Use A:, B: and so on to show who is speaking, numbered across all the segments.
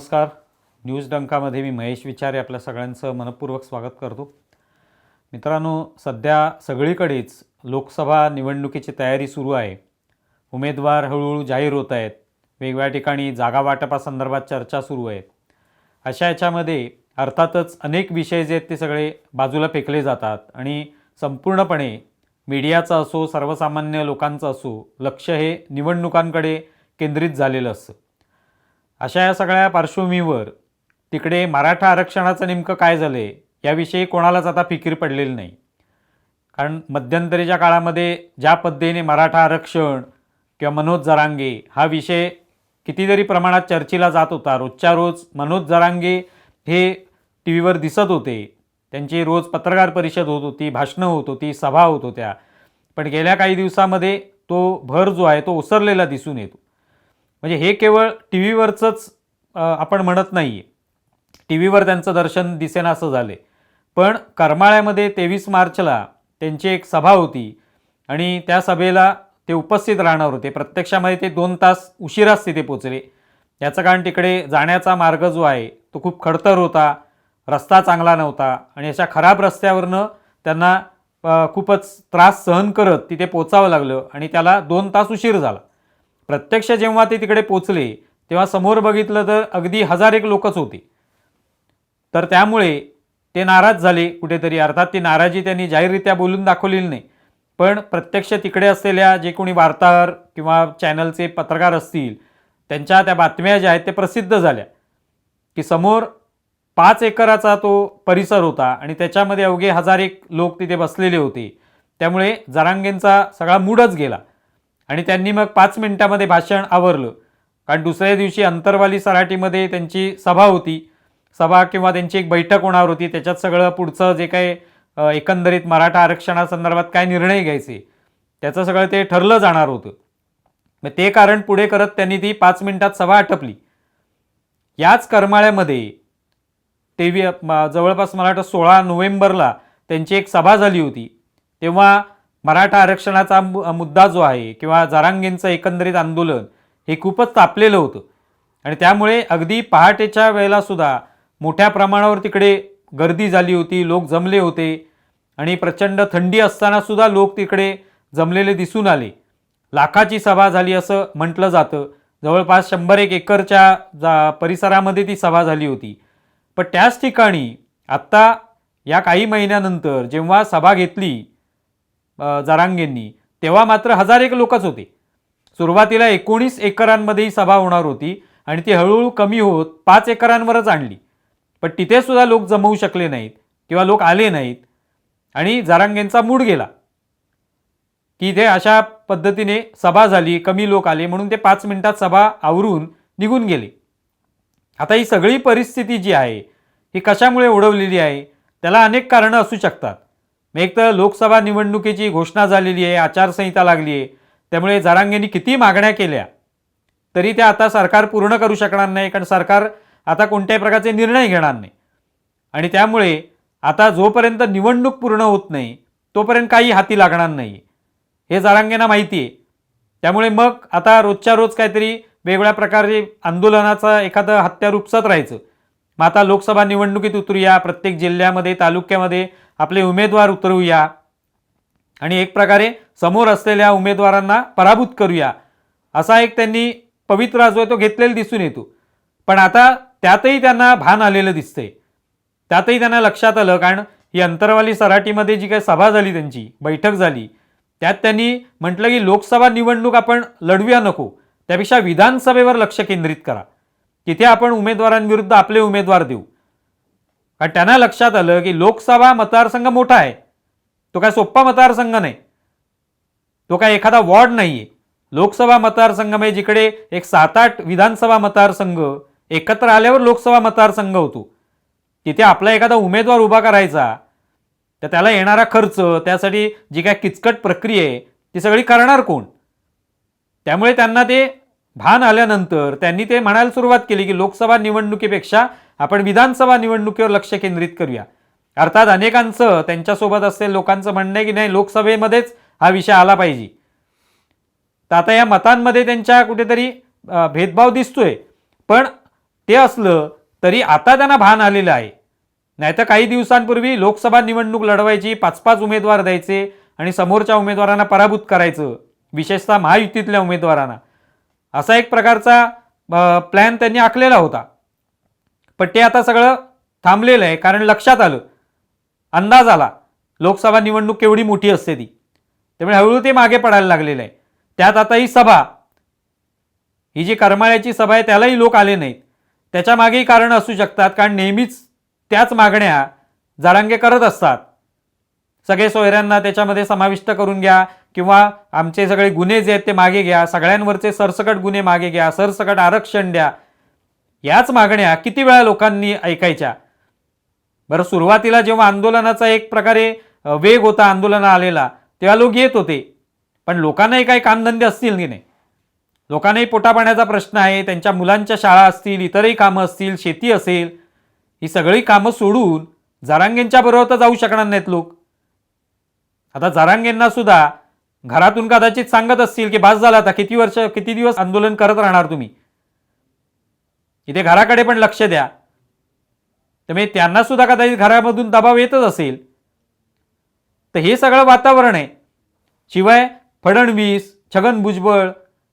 A: नमस्कार. न्यूज डंकामध्ये मी महेश विचारे आपल्या सगळ्यांचं मनपूर्वक स्वागत करतो. मित्रांनो सध्या सगळीकडेच लोकसभा निवडणुकीची तयारी सुरू आहे. उमेदवार हळूहळू जाहीर होत आहेत. वेगवेगळ्या ठिकाणी जागा वाटपासंदर्भात चर्चा सुरू आहेत अशा याच्यामध्ये अर्थातच अनेक विषय जे आहेत ते सगळे बाजूला फेकले जातात आणि संपूर्णपणे मीडियाचं असो सर्वसामान्य लोकांचं असो लक्ष हे निवडणुकांकडे केंद्रित झालेलं असतं. अशा या सगळ्या पार्श्वभूमीवर तिकडे मराठा आरक्षणाचं नेमकं काय झालं आहे याविषयी कोणालाच आता फिकीर पडलेली नाही. कारण मध्यंतरीच्या काळामध्ये ज्या पद्धतीने मराठा आरक्षण किंवा मनोज जरांगे हा विषय कितीतरी प्रमाणात चर्चेला जात होता. रोजच्या रोज मनोज जरांगे हे टी व्हीवर दिसत होते. त्यांची रोज पत्रकार परिषद होत होती भाषणं होत होती सभा होत होत्या. पण गेल्या काही दिवसामध्ये तो भर जो आहे तो ओसरलेला दिसून येतो. म्हणजे हे केवळ टी व्हीवरचंच आपण म्हणत नाही आहे टी व्हीवर त्यांचं दर्शन दिसेना असं झालं पण करमाळ्यामध्ये तेवीस मार्चला त्यांची एक सभा होती आणि त्या सभेला ते उपस्थित राहणार होते. प्रत्यक्षामध्ये ते दोन तास उशिराच तिथे पोचले याचं कारण तिकडे जाण्याचा मार्ग जो आहे तो खूप खडतर होता रस्ता चांगला नव्हता आणि अशा खराब रस्त्यावरनं त्यांना खूपच त्रास सहन करत तिथे पोचावं लागलं आणि त्याला दोन तास उशीर झाला. प्रत्यक्ष जेव्हा ते तिकडे पोचले तेव्हा समोर बघितलं तर अगदी हजार एक लोकच होते. तर त्यामुळे ते नाराज झाले कुठेतरी. अर्थात ती नाराजी त्यांनी जाहीररित्या बोलून दाखवलेली नाही. पण प्रत्यक्ष तिकडे असलेल्या जे कोणी वार्ताहर किंवा चॅनलचे पत्रकार असतील त्यांच्या त्या बातम्या ज्या आहेत ते प्रसिद्ध झाल्या. की समोर पाच एकराचा तो परिसर होता आणि त्याच्यामध्ये अवघे हजार एक लोक तिथे बसलेले होते. त्यामुळे जरांगेंचा सगळा मूडच गेला. आणि त्यांनी मग पाच मिनिटामध्ये भाषण आवरलं. कारण दुसऱ्या दिवशी अंतरवाली सराटीमध्ये त्यांची सभा होती. सभा किंवा त्यांची एक बैठक होणार होती. त्याच्यात सगळं पुढचं जे काही एकंदरीत मराठा आरक्षणासंदर्भात काय निर्णय घ्यायचे त्याचं सगळं ते ठरलं जाणार होतं. मग ते कारण पुढे करत त्यांनी ती पाच मिनिटात सभा आटपली. याच करमाळ्यामध्ये तेवी म- जवळपास मला वाटतं सोळा नोव्हेंबरला त्यांची एक सभा झाली होती. तेव्हा मराठा आरक्षणाचा मु- मुद्दा जो आहे किंवा जरांगेंचं एकंदरीत आंदोलन हे खूपच तापलेलं होतं. आणि त्यामुळे अगदी पहाटेच्या वेळेला सुद्धा मोठ्या प्रमाणावर तिकडे गर्दी झाली होती लोक जमले होते आणि प्रचंड थंडी असतानासुद्धा लोक तिकडे जमलेले दिसून आले. लाखाची सभा झाली असं म्हटलं जातं. जवळपास शंभर एक एकरच्या जा परिसरामध्ये ती सभा झाली होती. पण त्याच ठिकाणी आत्ता या काही महिन्यानंतर जेव्हा सभा घेतली जरांगेंनी. तेव्हा मात्र हजार एक लोकच होते. सुरुवातीला एकोणीस एकरांमध्ये ही सभा होणार होती आणि ती हळूहळू कमी होत पाच एकरांवरच आणली. पण तिथे सुद्धा लोक जमवू शकले नाहीत किंवा लोक आले नाहीत आणि जरांगेंचा मूड गेला. की इथे अशा पद्धतीने सभा झाली कमी लोक आले म्हणून ते पाच मिनिटात सभा आवरून निघून गेले. आता ही सगळी परिस्थिती जी आहे ही कशामुळे ओढवलेली आहे त्याला अनेक कारणं असू शकतात. एक तर लोकसभा निवडणुकीची घोषणा झालेली आहे आचारसंहिता लागली आहे. त्यामुळे जरांगेंनी किती मागण्या केल्या तरी त्या आता सरकार पूर्ण करू शकणार नाही कारण सरकार आता कोणत्याही प्रकारचे निर्णय घेणार नाही. आणि त्यामुळे आता जोपर्यंत निवडणूक पूर्ण होत नाही तोपर्यंत काही हाती लागणार नाही. हे जरांगेंना माहिती आहे. त्यामुळे मग आता रोजच्या रोज काहीतरी वेगवेगळ्या प्रकारे आंदोलनाचा एखादं हत्या उपसत राहायचं. मग आता लोकसभा निवडणुकीत उतरूया प्रत्येक जिल्ह्यामध्ये तालुक्यामध्ये आपले उमेदवार उतरवूया. आणि एक प्रकारे समोर असलेल्या उमेदवारांना पराभूत करूया. असा एक त्यांनी पवित्रा जो आहे तो घेतलेला दिसून येतो. पण आता त्यातही त्यांना भान आलेलं दिसतंय. त्यातही त्यांना लक्षात आलं कारण ही अंतरवाली सराटीमध्ये जी काही सभा झाली त्यांची बैठक झाली त्यात त्यांनी म्हटलं की लोकसभा निवडणूक आपण लढवूया नको. त्यापेक्षा विधानसभेवर लक्ष केंद्रित करा. तिथे आपण उमेदवारांविरुद्ध आपले उमेदवार देऊ. कारण त्यांना लक्षात आलं की लोकसभा मतदारसंघ मोठा आहे. तो काय सोप्पा मतदारसंघ नाही. तो काय एखादा वॉर्ड नाही आहे लोकसभा मतदारसंघ म्हणजे जिकडे एक सात आठ विधानसभा मतदारसंघ एकत्र आल्यावर लोकसभा मतदारसंघ होतो. तिथे आपला एखादा उमेदवार उभा करायचा तर त्याला येणारा खर्च त्यासाठी जी काय किचकट प्रक्रिया आहे ती सगळी करणार कोण? त्यामुळे त्यांना ते भान आल्यानंतर त्यांनी ते म्हणायला सुरुवात केली की लोकसभा निवडणुकीपेक्षा आपण विधानसभा निवडणुकीवर लक्ष केंद्रित करूया. अर्थात अनेकांचं त्यांच्यासोबत असलेल्या लोकांचं म्हणणं आहे की नाही लोकसभेमध्येच हा विषय आला पाहिजे. तर आता या मतांमध्ये त्यांच्या कुठेतरी भेदभाव दिसतोय. पण ते असलं तरी आता त्यांना भान आलेलं आहे. नाहीतर काही दिवसांपूर्वी लोकसभा निवडणूक लढवायची पाच पाच उमेदवार द्यायचे आणि समोरच्या उमेदवारांना पराभूत करायचं विशेषतः महायुतीतल्या उमेदवारांना. असा एक प्रकारचा प्लॅन त्यांनी आखलेला होता. पण ते आता सगळं थांबलेलं आहे कारण लक्षात आलं. अंदाज आला लोकसभा निवडणूक केवढी मोठी असते ती. त्यामुळे हळूहळू ते मागे पडायला लागलेलं आहे. त्यात आता ही सभा ही जी करमाळ्याची सभा आहे त्यालाही लोक आले नाहीत. त्याच्या मागेही कारण असू शकतात कारण नेहमीच त्याच मागण्या जरांगे करत असतात. सगळे सोयऱ्यांना त्याच्यामध्ये समाविष्ट करून घ्या किंवा आमचे सगळे गुन्हे जे आहेत ते मागे घ्या सगळ्यांवरचे सरसकट गुन्हे मागे घ्या सरसकट आरक्षण द्या. याच मागण्या किती वेळा लोकांनी ऐकायच्या? बरं सुरुवातीला जेव्हा आंदोलनाचा एक प्रकारे वेग होता आंदोलन आलेला तेव्हा लोक येत होते. पण लोकांनाही काही कामधंदे असतील की नाही? लोकांनाही पोटापाण्याचा प्रश्न आहे त्यांच्या मुलांच्या शाळा असतील इतरही कामं असतील शेती असेल ही सगळी कामं सोडून जारांगेंच्या बरोबर तर जाऊ शकणार नाहीत लोक. आता जारांगेंना सुद्धा घरातून कदाचित सांगत असतील की बास झाला आता किती वर्ष किती दिवस आंदोलन करत राहणार तुम्ही? इथे घराकडे पण लक्ष द्या. त्यामुळे त्यांना सुद्धा कदाचित घरामधून दबाव येतच असेल. तर हे सगळं वातावरण आहे. शिवाय फडणवीस छगन भुजबळ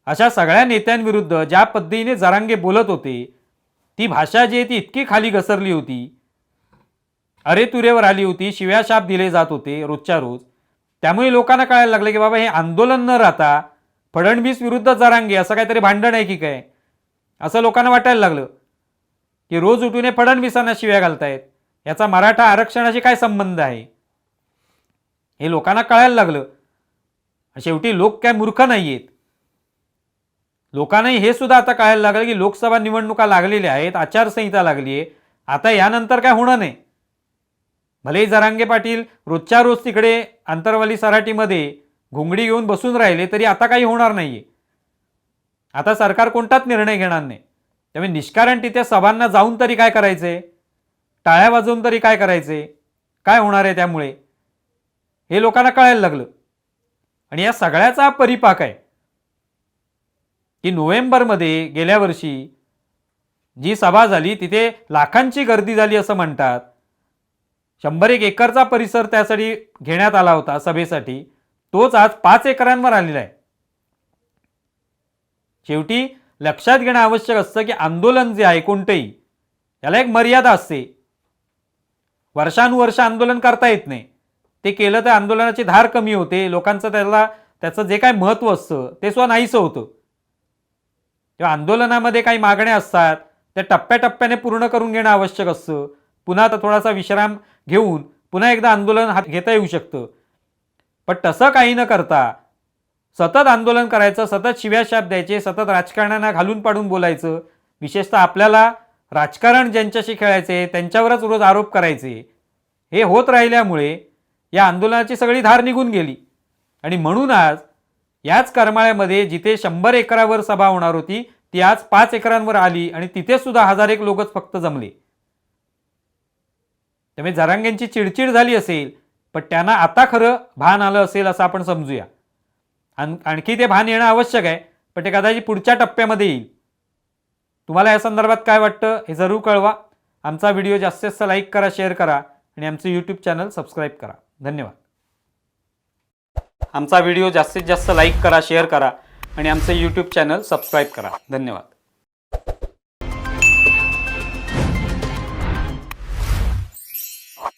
A: अशा सगळ्या नेत्यांविरुद्ध ज्या पद्धतीने जरांगे बोलत होते ती भाषा जी आहे ती इतकी खाली घसरली होती. अरे तुरेवर आली होती शिव्या शाप दिले जात होते रोजच्या रोज. त्यामुळे लोकांना कळायला लागलं की बाबा हे आंदोलन न राहता फडणवीस विरुद्ध जरांगे असं काहीतरी भांडण आहे की काय? असं लोकांना वाटायला लागलं की रोज उठून फडणवीसांना शिव्या घालतायत. याचा मराठा आरक्षणाशी काय संबंध आहे? हे लोकांना कळायला लागलं. शेवटी लोक काय मूर्ख नाही आहेत लोकांनाही हे सुद्धा आता कळायला लागलं की लोकसभा निवडणुका लागलेल्या आहेत आचारसंहिता लागली आहे. आता यानंतर काय होणार नाही? भलेही जरांगे पाटील रोजच्या रोज तिकडे आंतरवाली सराटीमध्ये घोंगडी घेऊन बसून राहिले तरी आता काही होणार नाहीये. आता सरकार कोणताच निर्णय घेणार नाही. त्यामुळे निष्कारण तिथे सभांना जाऊन तरी काय करायचे? टाळ्या वाजवून तरी काय करायचे? काय होणार आहे त्यामुळे? हे लोकांना कळायला लागलं. आणि या सगळ्याचा परिपाक आहे की नोव्हेंबरमध्ये गेल्या वर्षी जी सभा झाली तिथे लाखांची गर्दी झाली असं म्हणतात. शंभर एक एकरचा परिसर त्यासाठी घेण्यात आला होता सभेसाठी. तोच आज पाच एकरांवर आलेला आहे. शेवटी लक्षात घेणं आवश्यक असतं की आंदोलन जे आहे कोणतंही याला एक मर्यादा असते. वर्षानुवर्ष आंदोलन करता येत नाही. ते केलं तर आंदोलनाची धार कमी होते लोकांचं त्याला त्याचं जे काय महत्त्व असतं ते सुद्धा नाहीसं होतं. किंवा आंदोलनामध्ये काही मागण्या असतात त्या टप्प्याटप्प्याने पूर्ण करून घेणं आवश्यक असतं. पुन्हा आता थोडासा विश्राम घेऊन पुन्हा एकदा आंदोलन हात घेता येऊ शकतं. पण तसं काही न करता सतत आंदोलन करायचं सतत शिव्याशाप द्यायचे सतत राजकारण्यांना घालून पाडून बोलायचं. विशेषतः आपल्याला राजकारण ज्यांच्याशी खेळायचे त्यांच्यावरच रोज आरोप करायचे. हे होत राहिल्यामुळे या आंदोलनाची सगळी धार निघून गेली. आणि म्हणून आज याच करमाळ्यामध्ये जिथे शंभर एकरावर सभा होणार होती ती आज पाच एकरांवर आली आणि तिथे सुद्धा हजार एक लोकच फक्त जमले. त्यामुळे जरांगेंची चिडचिड झाली असेल पण त्यांना आता खरं भान आलं असेल असं आपण समजूया. आणखी ते भान येणं आवश्यक आहे पण ते कदाचित पुढच्या टप्प्यामध्ये येईल. तुम्हाला या संदर्भात काय वाटतं हे जरूर कळवा. आमचा व्हिडिओ जास्तीत जास्त लाईक करा शेअर करा आणि आमचं यूट्यूब चॅनल सबस्क्राईब करा. धन्यवाद. आमचा व्हिडिओ जास्तीत जास्त लाईक करा शेअर करा आणि आमचं यूट्यूब चॅनल सबस्क्राईब करा. धन्यवाद.